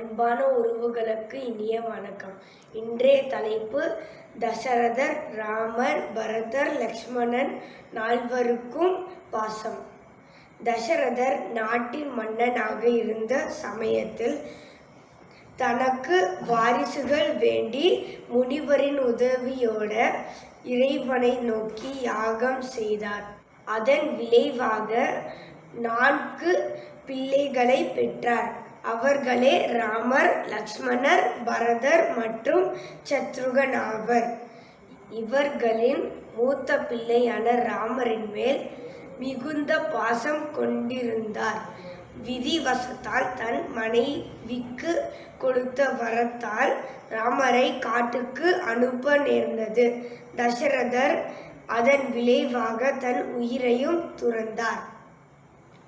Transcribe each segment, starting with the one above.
அன்பான உறவுகளுக்கு இனிய வணக்கம். இன்றைய தலைப்பு தசரதர் ராமர் பரதர் லக்ஷ்மணன் நால்வருக்கும் பாசம். தசரதர் நாட்டின் மன்னனாக இருந்த சமயத்தில் தனக்கு வாரிசுகள் வேண்டி முனிவரின் உதவியோட இறைவனை நோக்கி யாகம் செய்தார். அதன் விளைவாக நான்கு பிள்ளைகளை பெற்றார். அவர்களே ராமர் லக்ஷ்மணர் பரதர் மற்றும் சத்ருகன் ஆவர். இவர்களின் மூத்த பிள்ளையான ராமரின் மேல் மிகுந்த பாசம் கொண்டிருந்தார். விதிவசத்தால் தன் மனைவிக்கு கொடுத்த வரத்தால் ராமரை காட்டுக்கு அனுப்ப நேர்ந்தது. தசரதர் அதன் விளைவாக தன் உயிரையும் துறந்தார்.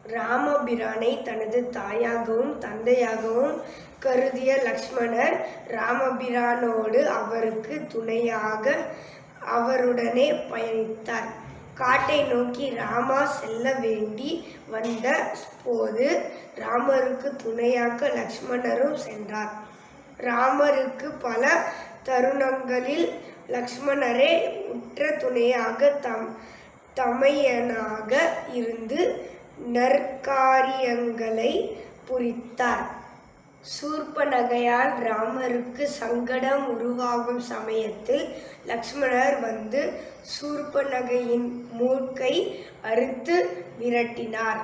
ராமபிரானை தனது தாயாகவும் தந்தையாகவும் கருதிய லக்ஷ்மணர் ராமபிரானோடு அவருக்கு துணையாக அவருடனே பயணித்தார். காட்டை நோக்கி ராமா செல்ல வேண்டி வந்த போது ராமருக்கு துணையாக லக்ஷ்மணரும் சென்றார். ராமருக்கு பல தருணங்களில் லக்ஷ்மணரே உற்ற துணையாக தம் தமையனாக இருந்து நற்காரியங்களை புரித்தார். சூர்பனகையால் ராமருக்கு சங்கடம் உருவாகும் சமயத்தில் லக்ஷ்மணர் வந்து சூர்பனகையின் மூக்கை அறுத்து விரட்டினார்.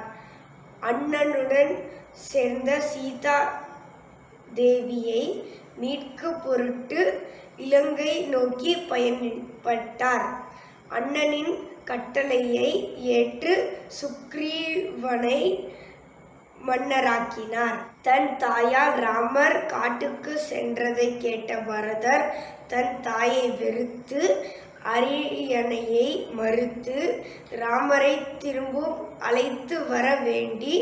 அண்ணனுடன் சேர்ந்த சீதா தேவியை மீட்க பொருட்டு இலங்கை நோக்கி பயன்பட்டார் அண்ணனின் கட்டளையை ஏற்று சுக்ரீவனை மன்னராக்கினார். தன் தாயால் ராமர் காட்டுக்கு சென்றதை கேட்ட பரதர் தன் தாயை வெறுத்து அரியணையை மறுத்து ராமரை திரும்பவும் அழைத்து வர வேண்டி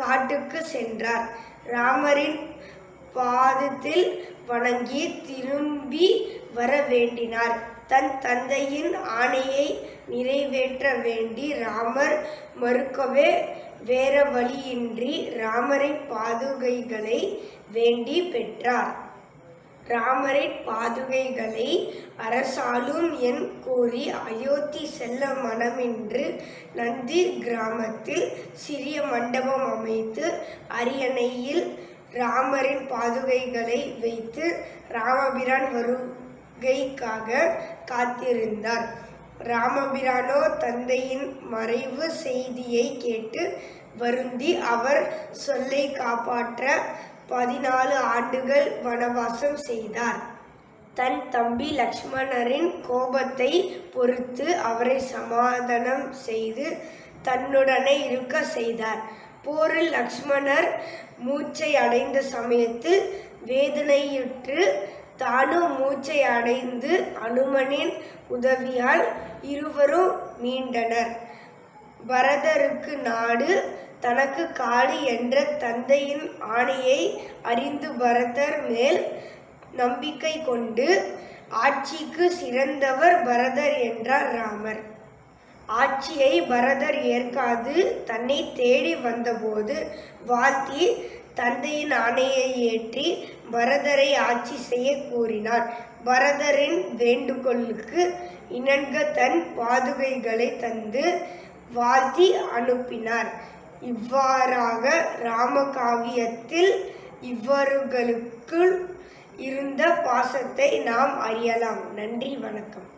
காட்டுக்கு சென்றார். ராமரின் பாதத்தில் வணங்கி திரும்பி வர வேண்டினார். தன் தந்தையின் ஆணையை நிறைவேற்ற வேண்டி ராமர் மறுக்கவே வேற வழியின்றி ராமரின் பாதுகைகளை வேண்டி பெற்றார். ராமரின் பாதுகைகளை அரசாலும் என் கூறி அயோத்தி செல்ல மனமின்று நந்தி கிராமத்தில் சிறிய மண்டபம் அமைத்து அரியணையில் ராமரின் பாதுகைகளை வைத்து ராமபிரான் வருகைக்காக காத்திருந்தார். ராமபிரானோ தந்தையின் மறைவு செய்தியை கேட்டு வருந்தி அவர் சொல்லை காப்பாற்ற பதினாலு ஆண்டுகள் வனவாசம் செய்தார். தன் தம்பி லக்ஷ்மணரின் கோபத்தை பொறுத்து அவரை சமாதானம் செய்து தன்னுடனே இருக்க செய்தார். போரில் லக்ஷ்மணர் மூச்சை அடைந்த சமயத்தில் வேதனையுற்று தானும் மூச்சை அடைந்து அனுமனின் உதவியால் இருவரும் மீண்டனர். பரதருக்கு நாடு தனக்கு காளி என்ற தந்தையின் ஆணையை அறிந்து பரதர் மேல் நம்பிக்கை கொண்டு ஆட்சிக்கு சிறந்தவர் பரதர் என்றார் ராமர். ஆட்சியை பரதர் ஏற்காது தன்னை தேடி வந்தபோது வாத்தி தந்தையின் ஆணையை ஏற்றி பரதரை ஆட்சி செய்ய கூறினார். பரதரின் வேண்டுகோளுக்கு இணங்க தன் பாதுகைகளை தந்து வாழ்த்தி அனுப்பினார். இவ்வாறாக ராமகாவியத்தில் இவர்களுக்குள் இருந்த பாசத்தை நாம் அறியலாம். நன்றி வணக்கம்.